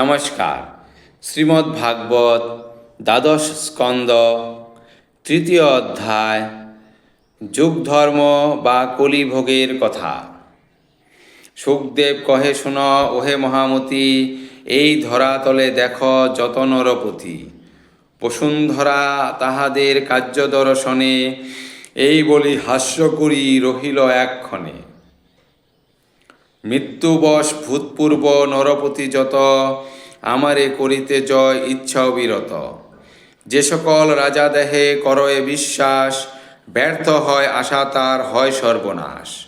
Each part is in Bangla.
নমস্কার। শ্রীমদ্ ভাগবত দ্বাদশ স্কন্দ, তৃতীয় অধ্যায় যুগ ধর্ম বা কলিভোগের কথা। সুখদেব কহে, শুন ওহে মহামতি, এই ধরাতলে দেখ যত নরপতি বসুন্ধরা তাহাদের কার্য দর্শনে, এই বলি হাস্য করি রহিল একক্ষণে মৃত্যুবশ ভূতপূর্ব নরপতি যত, আমারে করিতে জয় ইচ্ছা অবিরত। যে সকল রাজা দেহে করয়ে বিশ্বাস, ব্যর্থ হয় আশা তার হয় সর্বনাশ।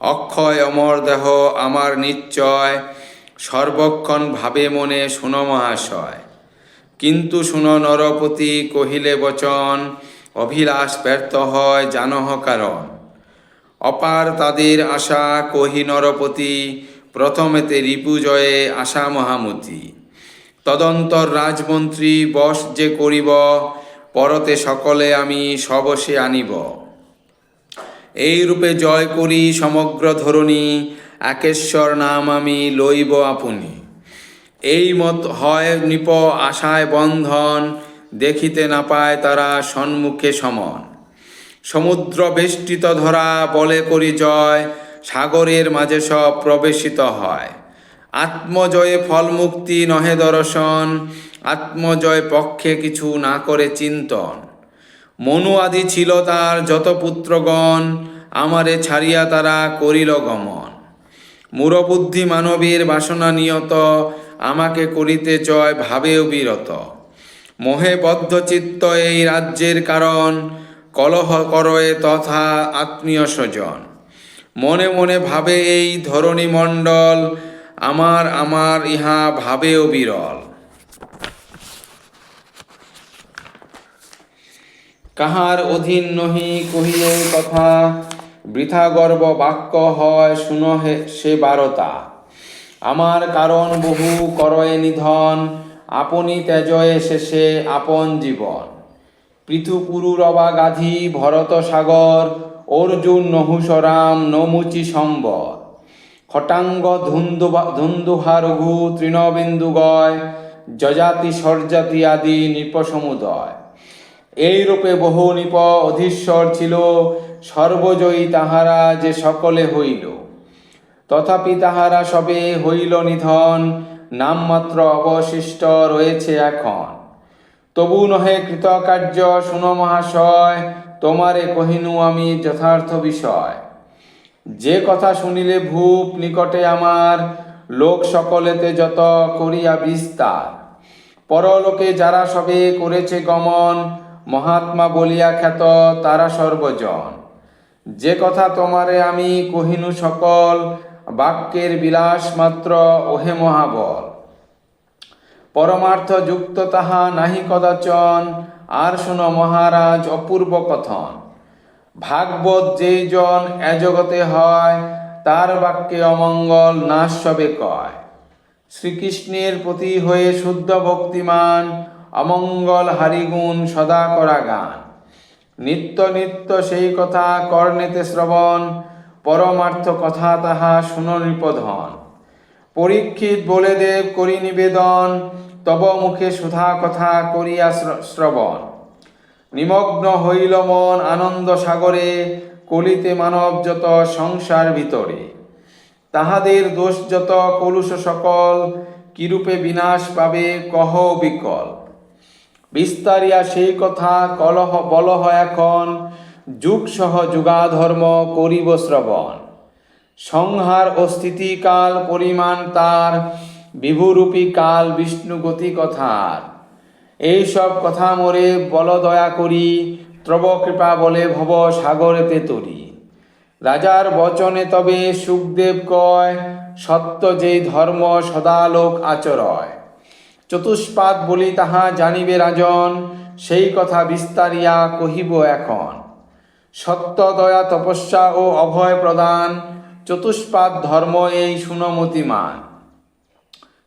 অক্ষয় অমর দেহ আমার নিশ্চয়, সর্বক্ষণ ভাবে মনে শুন মহাশয়। কিন্তু শুন নরপতি কহিলে বচন, অভিলাষ ব্যর্থ হয় জানহ কারণ। অপার তাদের আশা কহি নরপতি, প্রথমেতে রিপুজয়ে আশা মহামতি। তদন্তর রাজমন্ত্রী বশ যে করিব, পরতে সকলে আমি সবসে আনিব। এই রূপে জয় করি সমগ্র ধরণী, একেশ্বর নাম আমি লইব আপনি। এই মত হয় নিপ আশায় বন্ধন, দেখিতে না পায় তারা সন্মুখে সমন। সমুদ্র বেষ্টিত ধরা বলে করি জয় সাগরের মাঝে সব প্রবেশিত হয়। আত্মজয়ে ফল মুক্তি নহে দর্শন, আত্মজয় পক্ষে কিছু না করে চিন্তন। মনু আদি ছিল তার যত পুত্রগণ, আমারে ছাড়িয়া তারা করিল গমন। মূরবুদ্ধি মানবীর বাসনা নিয়ত, আমাকে করিতে জয় ভাবেও বিরত। মোহে বদ্ধ চিত্ত এই রাজ্যের কারণ কলহ করয়ে তথা আত্মীয় স্বজন। মনে মনে ভাবে এই ধরণী মণ্ডল, আমার আমার ইহা ভাবেও বিরল। কাহার অধীন নহি কহিয়ে কথা, বৃথা গর্ব বাক্য হয় শুনহে সে বারতা। আমার কারণ বহু করয়ে নিধন, আপনি তেজয়ে শেষে আপন জীবন। পৃথুপুরুরবা গাধী ভরত সাগর অর্জুন নহুসরাম নমুচি সম্বর। খটাঙ্গ ধুন্দুবা ধুন্দুহা রঘু তৃণবিন্দুগয়, যজাতি স্বরজাতি আদি নৃপসমুদয়। এই রূপে বহু নৃপ অধীশ্বর ছিল, সর্বজয়ী তাহারা যে সকলে হইল। তথাপি তাহারা সবে হইল নিধন, নামমাত্র অবশিষ্ট রয়েছে এখন। তবু নহে কৃতকার্য, শুন মহাশয়, তোমারে কহিনু আমি যথার্থ বিষয়। যে কথা শুনিলে ভূপ নিকটে আমার, লোক সকলেতে যত করিয়া বিস্তার। পরলোকে যারা সবে করেছে গমন, মহাত্মা বলিয়া খ্যাত, তারা সর্বজন। যে কথা তোমারে আমি কহিনু সকল, বাক্যের বিলাস মাত্র ওহে মহাবল। পরমার্থ যুক্ত তাহা নাহি কদাচন। আর শুন মহারাজ, অপূর্ব কথন। ভাগবত যেই জন এ জগতে হয়, তার বাক্যে অমঙ্গল নাশ সবে কয়। শ্রীকৃষ্ণের প্রতি হয়ে শুদ্ধ ভক্তিমান, অমঙ্গল হারিগুণ সদা করা গান। নিত্য নিত্য সেই কথা কর্ণেতে শ্রবণ, পরমার্থ কথা তাহা শুন নিপধন। পরীক্ষিত বলে দেব করি নিবেদন তব মুখে সুধা কথা করিয়া শ্রবণ। নিমগ্ন হইল মন আনন্দ সাগরে, কলিতে মানব যত সংসার ভিতরে। তাহাদের দোষ যত কলুষ সকল, কিরূপে বিনাশ পাবে কহ বিকল। বিস্তারিয়া সেই কথা কলহ বলহ এখন, যুগ সহ যুগাধর্ম করিব শ্রবণ। সংহার ও স্থিতিকাল পরিমাণ তার, বিভুরূপী কাল বিষ্ণু গতি কথার। এই সব কথা মোরে বল দয়া করি, ত্রব কৃপা বলে ভব সাগরেতে তরি। রাজার বচনে তবে সুখদেব কয়, সত্য যেই ধর্ম সদালোক আচরয়। চতুষ্পাদ বলি তাহা জানিবে রাজন, সেই কথা বিস্তারিয়া কহিব এখন। সত্য দয়া তপস্যা ও অভয় প্রদান চতুষ্পাদ ধর্ম এই সুনমতিমান।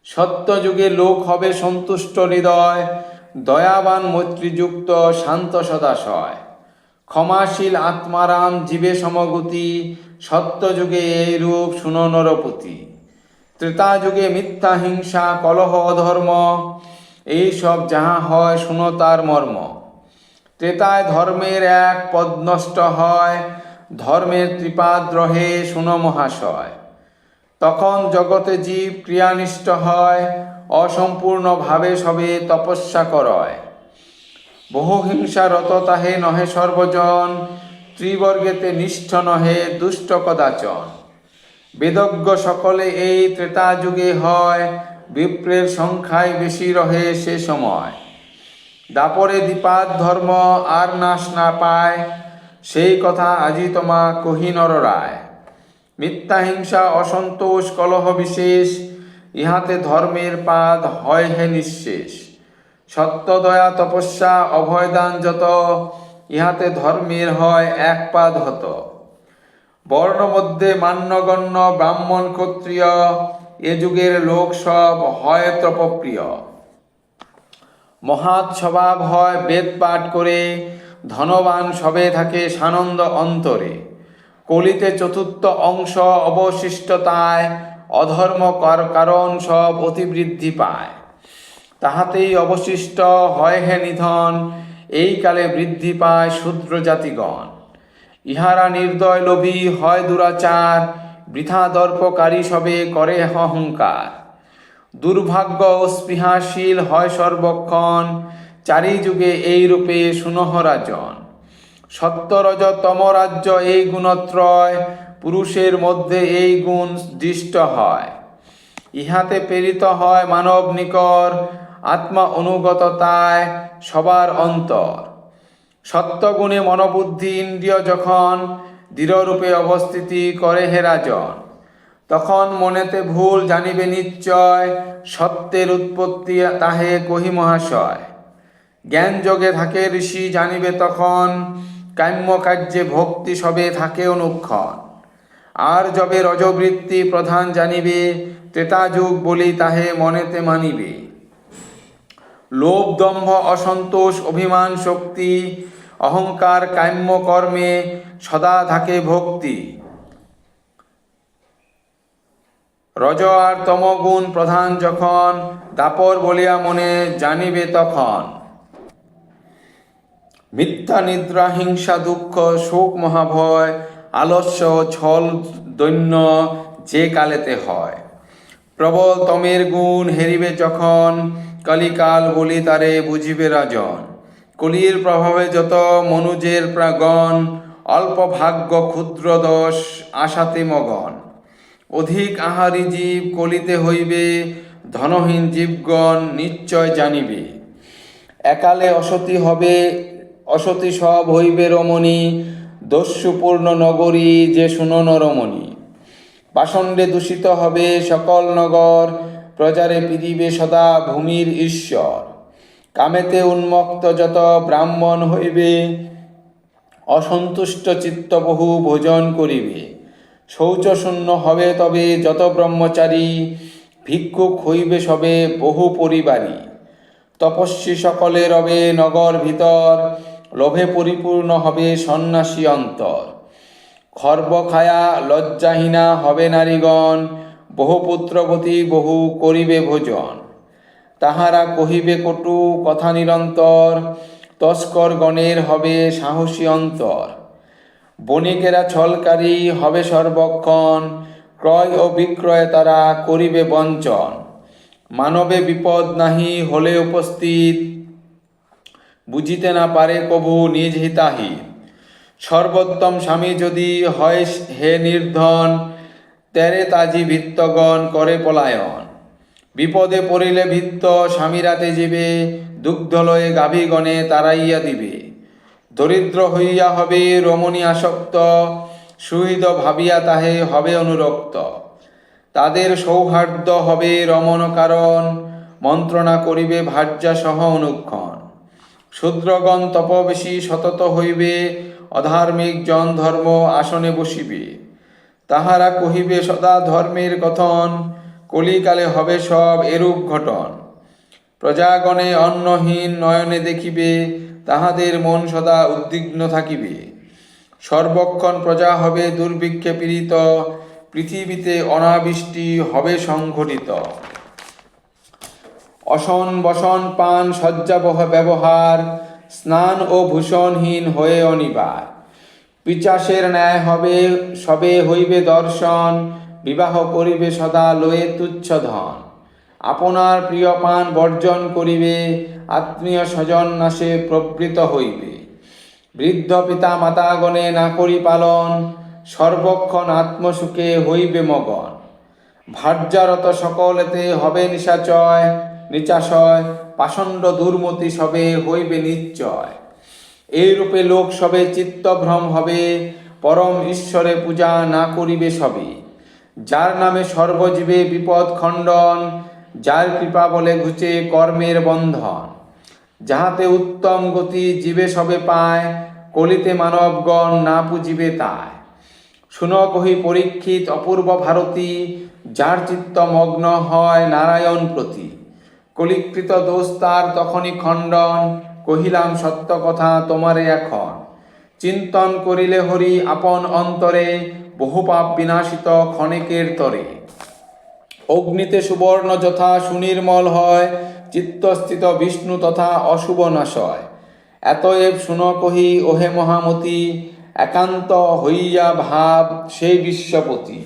সত্য যুগে লোক হবে সন্তুষ্ট হৃদয়, দয়াবান মৈত্রীযুক্ত শান্ত সদাশয়। ক্ষমাশীল আত্মারাম জীবে সমগতি সত্য যুগে এই রূপ শুনো নরপতি ত্রেতা যুগে মিথ্যা হিংসা, কলহ, অধর্ম এই সব যাহা হয় শুনো তার মর্ম। ত্রেতায় ধর্মের এক পদ নষ্ট হয় ধর্মের ত্রিপাদ রহে শুনো মহাশয়। তখন জগতে জীব ক্রিয়ানিষ্ঠ হয়, অসম্পূর্ণভাবে সবে তপস্যা করয়। বহু হিংসারত তাহে নহে সর্বজন, ত্রিবর্গেতে নিষ্ঠ নহে দুষ্ট কদাচন। বেদজ্ঞ সকলে এই ত্রেতা যুগে হয়, বিপ্রের সংখ্যায় বেশি রহে সে সময়। দাপরে দীপাত ধর্ম আর নাশ না পায় সেই কথা আজি তোমা কহি নররায় মিথ্যা হিংসা, অসন্তোষ, কলহ বিশেষ, ইহাতে ধর্মের পাদ হয় হে নিঃশেষ। সত্য দয়া, তপস্যা অভয়দান যত, ইহাতে ধর্মের হয় এক পাদ হত। বর্ণ মধ্যে মান্যগণ্য ব্রাহ্মণ ক্ষত্রিয়, এ যুগের লোক সব হয় তপপ্রিয়। মহাৎ স্বভাব হয় বেদ পাঠ করে ধনবান সবে থাকে সানন্দ অন্তরে। কলিতে চতুর্থ অংশ অবশিষ্টতায় অধর্ম কর- কারণ সব অতিবৃদ্ধি পায়। তাহাতেই অবশিষ্ট হয় হে নিধন, এই কালে বৃদ্ধি পায় শূদ্র জাতিগণ। ইহারা নির্দয় লোভী হয় দুরাচার, বৃথা দর্পকারী সবে করে অহংকার। দুর্ভাগ্য ও স্পৃহাশীল হয় সর্বক্ষণ চারি যুগে এই রূপে সুনহ রাজন। সত্যরজ তম রাজ্য এই গুণত্রয়, পুরুষের মধ্যে এই গুণ দৃষ্ট হয়। ইহাতে প্রেরিত হয় মানব নিকর আত্মা অনুগততায় সবার অন্তর। সত্যগুণে মনোবুদ্ধি ইন্দ্রিয় যখন দৃঢ়রূপে অবস্থিতি করে হেরাজন তখন মনেতে ভুল জানিবে নিশ্চয়, সত্যের উৎপত্তি তাহে কহি মহাশয়। জ্ঞান যোগে থাকে ঋষি জানিবে তখন, কাম্য কার্যে ভক্তি সবে থাকে অনুক্ষণ। আর যবে রজবৃত্তি প্রধান জানিবে, ত্রেতা যুগ বলি তাহে মনেতে মানিবে। লোভ দম্ভ অসন্তোষ অভিমান শক্তি, অহংকার কাম্য কর্মে সদা থাকে ভক্তি। রজ আর তমগুণ প্রধান যখন, দাপর বলিয়া মনে জানিবে তখন। মিথ্যা, নিদ্রা, হিংসা, দুঃখ, শোক, মহাভয়, আলস্য, ছল, দৈন্য যে কালেতে হয়। প্রবল তমের গুণ হেরিবে যখন, কলিকাল বলি তারে বুঝিবে রাজন। কলির প্রভাবে যত মনুজের প্রাগণ, অল্প ভাগ্য ক্ষুদ্র দোষ আশাতে মগন। অধিক আহারি জীব কলিতে হইবে, ধনহীন জীবগণ নিশ্চয় জানিবে। একালে অসতি হবে অসতি সব হইবে রমণী, দস্যুপূর্ণ নগরী যে শুনন রমণী। পাষণ্ডে দূষিত হবে সকল নগর, প্রজারে পৃথিবী সদা ভূমির ঈশ্বর। কামেতে উন্মত্ত যত ব্রাহ্মণ হইবে, অসন্তুষ্ট চিত্ত বহু ভোজন করিবে। শৌচশূন্য হবে তবে যত ব্রহ্মচারী, ভিক্ষুক হইবে সবে বহু পরিবারী। তপস্বী সকলে রবে নগর ভিতর লোভে পরিপূর্ণ হবে সন্ন্যাসী অন্তর। খর্ব খায়া লজ্জাহীনা হবে নারীগণ, বহু পুত্রবতী বহু করিবে ভোজন। তাহারা কহিবে, কটু, কথা নিরন্তর, তস্কর গণের হবে সাহসী অন্তর। বণিকেরা ছলকারী হবে সর্বক্ষণ, ক্রয় ও বিক্রয় তারা করিবে বঞ্চন। মানবে বিপদ নাহি হলে উপস্থিত বুঝিতে না পারে কভু নিজ হিতাহি। সর্বোত্তম স্বামী যদি হয় হে নির্ধন, তেরে তাজি ভিত্তগণ করে পলায়ন। বিপদে পড়িলে ভিত্ত স্বামীরাতে যাবে দুগ্ধলয়ে গাভীগণে তারাইয়া দিবে। দরিদ্র হইয়া হবে রমণী আসক্ত, সুহৃদ ভাবিয়া তাহে হবে অনুরক্ত। তাদের সৌহার্দ্য হবে রমণ কারণ, মন্ত্রণা করিবে ভার্যা সহ অনুক্ষণ। শূদ্রগণ তপবেশী সতত হইবে, অধার্মিক জন ধর্ম আসনে বসিবে। তাহারা কহিবে, সদা ধর্মের কথন, কলিকালে হবে সব এরূপ ঘটন। প্রজাগণে অন্নহীন নয়নে দেখিবে, তাহাদের মন সদা উদ্বিগ্ন থাকিবে। সর্বক্ষণ প্রজা হবে দুর্ভিক্ষে পীড়িত, পৃথিবীতে অনাবৃষ্টি হবে সংঘটিত। অসন বসন পান শয্যাবহ ব্যবহার, স্নান ও ভূষণহীন হয়ে অনিবার। পিচাসের ন্যায় হবে, সবে হইবে দর্শন, বিবাহ করিবে সদা লয়ে তুচ্ছ ধন। আপনার প্রিয় পান বর্জন করিবে, আত্মীয় স্বজন নাশে প্রবৃত হইবে। বৃদ্ধ পিতা মাতাগণে না করি পালন, সর্বক্ষণ আত্মসুখে হইবে মগন। ভার্যারত সকলেতে হবে নিশাচয় নিচাশয়, পাষণ্ড দুর্মতি সবে হইবে নিশ্চয়। এইরূপে লোক সবে চিত্তভ্রম হবে, পরম ঈশ্বরে পূজা না করিবে সবে। যার নামে সর্বজীবে বিপদ খণ্ডন, যার কৃপা বলে ঘুচে কর্মের বন্ধন। যাহাতে উত্তম গতি জীবে সবে পায়, কলিতে মানবগণ না পুজিবে তাই শুন কহি পরীক্ষিত অপূর্ব ভারতী, যার চিত্ত মগ্ন হয় নারায়ণ প্রতি। কলিকৃত দোষ তার তখনই খণ্ডন, কহিলাম, সত্য কথা তোমারে এখন। চিন্তন করিলে হরি আপন অন্তরে বহু পাপ বিনাশিত ক্ষণিকের তরে। অগ্নিতে সুবর্ণ যথা সুনির্মল হয়, চিত্তস্থিত বিষ্ণু তথা অশুভ নাশয়। এতএব শুন কহি, ওহে মহামতি, একান্ত হইয়া ভাব সেই বিশ্বপতি।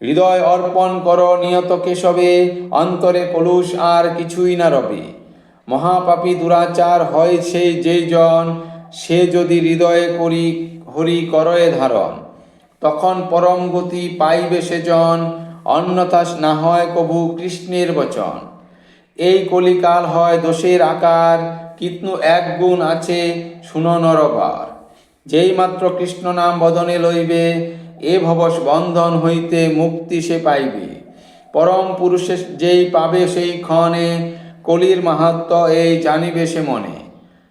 হৃদয় অর্পণ কর নিয়ত কেশবে, অন্তরে কলুষ আর কিছুই না রবে। মহাপাপী দুরাচার হয় সেই যেই জন, সে যদি হৃদয়ে করি, হরি করয়ে ধারণ। তখন পরম গতি পাইবে সে জন অন্যথা না হয় কভু কৃষ্ণের বচন। এই কলিকাল হয় দোষের আকার কিন্তু এক গুণ আছে, শুনো নরবার। যেই মাত্র কৃষ্ণ নাম বদনে লইবে এ ভবস বন্ধন হইতে মুক্তি সে পাইবে। পরম পুরুষে যেই পাবে সেই ক্ষণে কলির মাহাত্ম এই জানিবে সে মনে।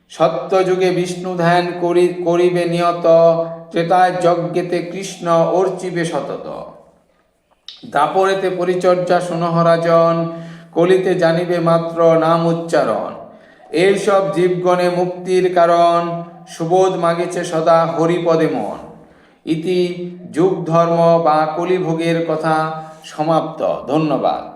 সত্যযুগে বিষ্ণু ধ্যান করি, করিবে নিয়ত, ত্রেতায় যজ্ঞেতে কৃষ্ণ অর্চিবে সতত। দাপরেতে পরিচর্যা সুনহরাজন কলিতে জানিবে মাত্র নাম উচ্চারণ। এইসব জীবগণে মুক্তির কারণ, সুবোধ মাগিছে সদা হরিপদে মন। ইতি যুগ ধর্ম বা কলিভোগের কথা সমাপ্ত। ধন্যবাদ।